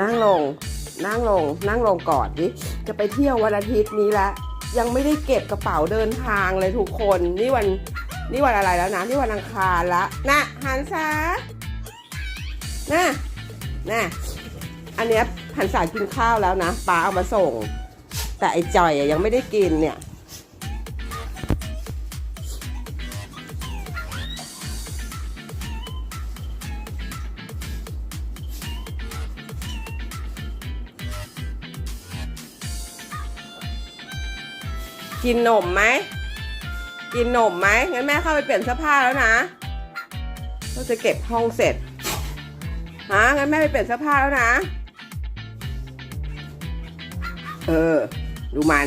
นั่งลง นั่งลง นั่งลงก่อนดิจะไปเที่ยววันอาทิตย์นี้ละ ยังไม่ได้เก็บกระเป๋าเดินทางเลยทุกคน นี่วัน นี่วันอะไรแล้วนะ นี่วันอังคารละนะหันษานะนะอันเนี้ยหันษากินข้าวแล้วนะป้าเอามาส่ง แต่ไอ้จอยยังไม่ได้กินเนี่ย กินนมไหม กินนมไหม งั้นแม่เข้าไปเปลี่ยนเสื้อผ้าแล้วนะเราจะเก็บห้องเสร็จ ฮะ งั้นแม่ไปเปลี่ยนเสื้อผ้าแล้วนะ เออ ดูมัน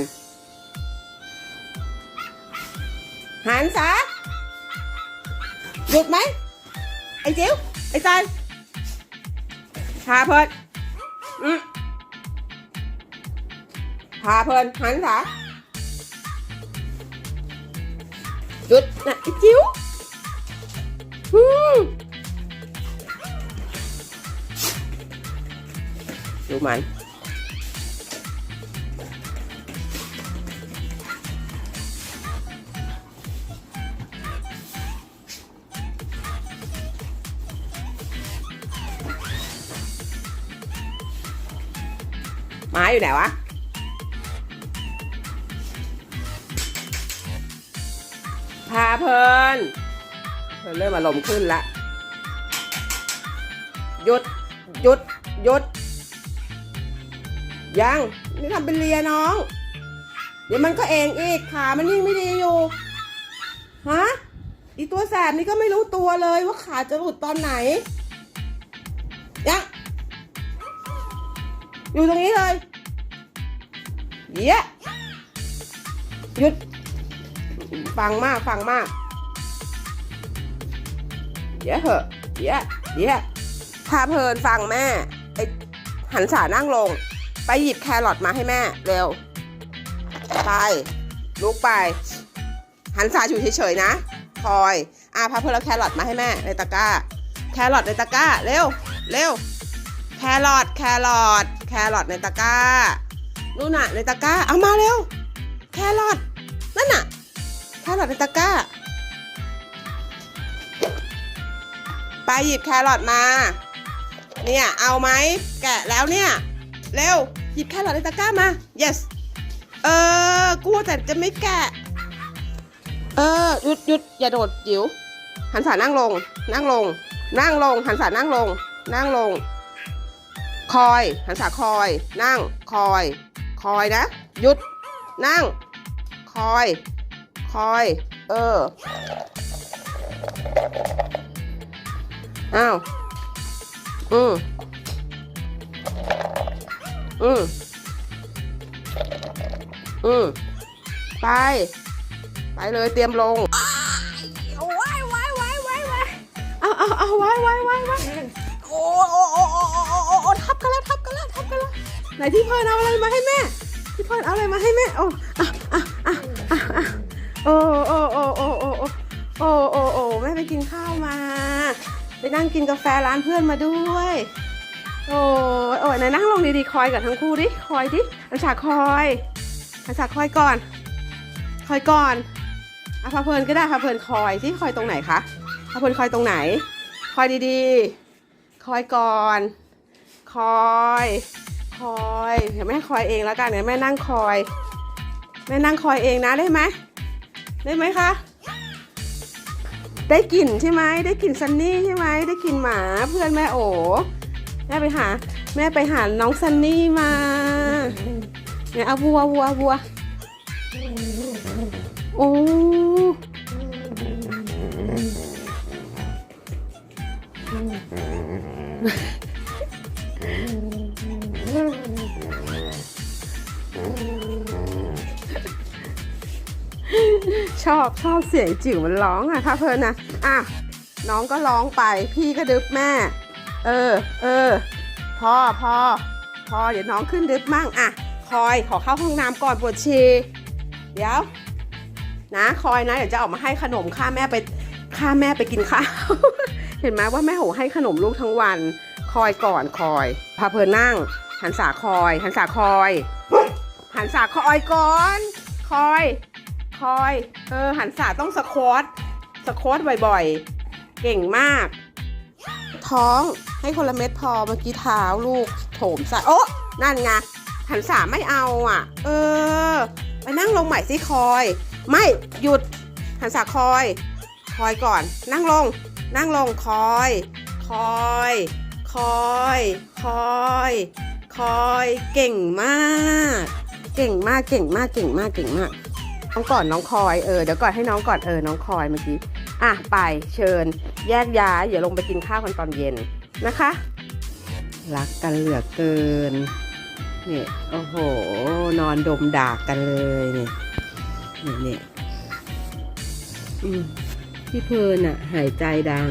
หันซะหยุดไหม ไอ้จิ๋ว ไอ้จอยพาเพลินอืมพาเพลินหันซะ chút là cái chiếu. Uhm. đủ mạnh. Máy nào á. พาเพลินเพลินเริ่มอารมณ์ขึ้นละหยุดหยุดหยุดยังนี่ทำเป็นเลียน้อง เดี๋ยวมันก็เองอีกขามันยิ่งไม่ดีอยู่ฮะอีตัวแสบนี่ก็ไม่รู้ตัวเลยว่าขาจะหลุดตอนไหนยังอยู่ตรงนี้เลยเย้หยุด ฟังมากฟังมาก เดี๋ยวเหอะเดี๋ยวเดี๋ยวพาเพลินฟังแม่ไอหันสานั่งลง ไปหยิบแครอทมาให้แม่เร็ว ไปลุกไป หันสาอยู่เฉยๆนะคอยอ่าพาเพลินเอาแครอทมาให้แม่ในตะกร้า แครอทในตะกร้าเร็วเร็วแครอทแครอทแครอทในตะกร้านู่นน่ะในตะกร้าเอามาเร็ว แครอทนั่นน่ะ แครอทในตะกร้าไปหยิบแครอทมา เนี่ยเอาไหมแกะแล้วเนี่ย เร็วหยิบแครอทในตะกร้ามา yes เออกลัวแต่จะไม่แกะ เออหยุดหยุดอย่าโดดจิ๋วหันสานั่งลง นั่งลง นั่งลง หันสานั่งลง นั่งลง คอย หันสาคอย นั่ง คอย คอยนะ หยุด นั่ง คอย พอย เออ อ้าว อืออืออือไป ไปเลยเตรียมลงว้าว้าว้าว้าว้เอาเอาเอาว้าว้าว้าว้โอ้โอ้ทับกันแล้วทับกันแล้วทับกันแล้วไหนที่เพิ่นเอาอะไรมาให้แม่ ที่เพิ่นเอาอะไรมาให้แม่โอ้ โอ้โอ้โอ้โอ้โอ้โอ้โอ้โอ้โอ้แม่ไปกินข้าวมา ไปนั่งกินกาแฟร้านเพื่อนมาด้วย โอ้โอ้ไหนนั่งลงดีๆคอยกับทั้งคู่ดิคอยดิอันฉากคอยอันฉากคอยก่อน คอยก่อนอะพาเพลินก็ได้พาเพลินคอยที่คอยตรงไหนคะพาเพลินคอยตรงไหน คอยดีๆ คอยก่อน คอย คอย เดี๋ยวแม่คอยเองแล้วกันเดี๋ยวแม่นั่งคอย แม่นั่งคอยเองนะได้ไหม ได้ไหมคะ ได้กลิ่นใช่ไหมได้กลิ่นซันนี่ใช่ไหมได้กลิ่นหมาเพื่อนแม่โอแม่ไปหา แม่ไปหาน้องซันนี่มาเนี่ยเอาวัววัววัวโอ้ ชอบชอบเสียงจิ๋วมันร้องอะถ้าเพลินนะอะน้องก็ร้องไป พี่ก็ดึบแม่ เออ เออพ่อพ่อพ่อเดี๋ยวน้องขึ้นดึบมั่งอะคอยขอเข้าห้องน้ำก่อนปวดฉี่เดี๋ยว นะคอยนะเดี๋ยวจะออกมาให้ขนมข้าแม่ไปข้าแม่ไปกินข้าว เห็นไหมว่าแม่โหให้ขนมลูกทั้งวัน คอยก่อนคอยพาเพลินนั่ง หันษาคอย หันษาคอย หันษาคอยก่อน คอย คอย เออ หันษาต้องสควอตสควอตบ่อยๆ เก่งมาก ท้องให้คนละเม็ดพอเมื่อกี้เท้าลูก โถมใส่โอ้นั่นไงหันษาไม่เอาอะ เออไปนั่งลงใหม่สิคอย ไม่หยุดหันษาคอย คอยก่อน นั่งลง นั่งลงคอย คอย คอย คอย คอย เก่งมาก เก่งมากเก่งมากเก่งมากเก่งมาก น้องก่อนน้องคอยเออเดี๋ยวก่อนให้น้องก่อนเออน้องคอยเมื่อกี้อะไปเชิญ แยกย้ายอย่าลงไปกินข้าวกันตอนเย็นนะคะ รักกันเหลือเกินนี่โอ้โห นอนดมดากกันเลยเนี่ยนี่นี่อืมพี่เพลิร์นอะหายใจดัง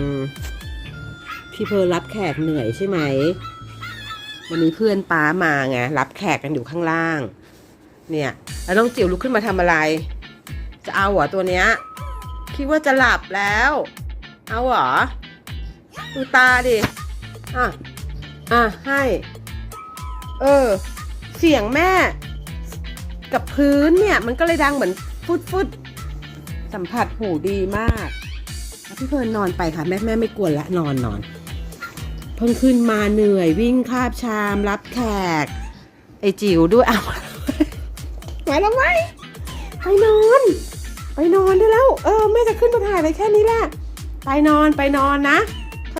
พี่เพลิร์นรับแขกเหนื่อยใช่ไหมวันนี้เพื่อนป้ามาไงรับแขกกันอยู่ข้างล่าง เนี่ยแล้วน้องจิ๋วลุกขึ้นมาทำอะไร จะเอาหรอตัวเนี้ยคิดว่าจะหลับแล้ว เอาเหรอดูตาดิอะอะให้ เออ เสียงแม่ กับพื้นเนี่ย มันก็เลยดังเหมือนฟุดฟุดสัมผัสหูดีมาก พี่เพลินนอนไปค่ะ แม่แม่ไม่กวนละนอนนอน เพิ่งขึ้นมาเหนื่อยวิ่งคาบชามรับแขก ไอจิ๋วด้วยเอา มาแล้วไหมไปนอน ไปนอนได้แล้ว เออแม่จะขึ้นมาถ่ายไปแค่นี้แหละ ไปนอนไปนอนนะ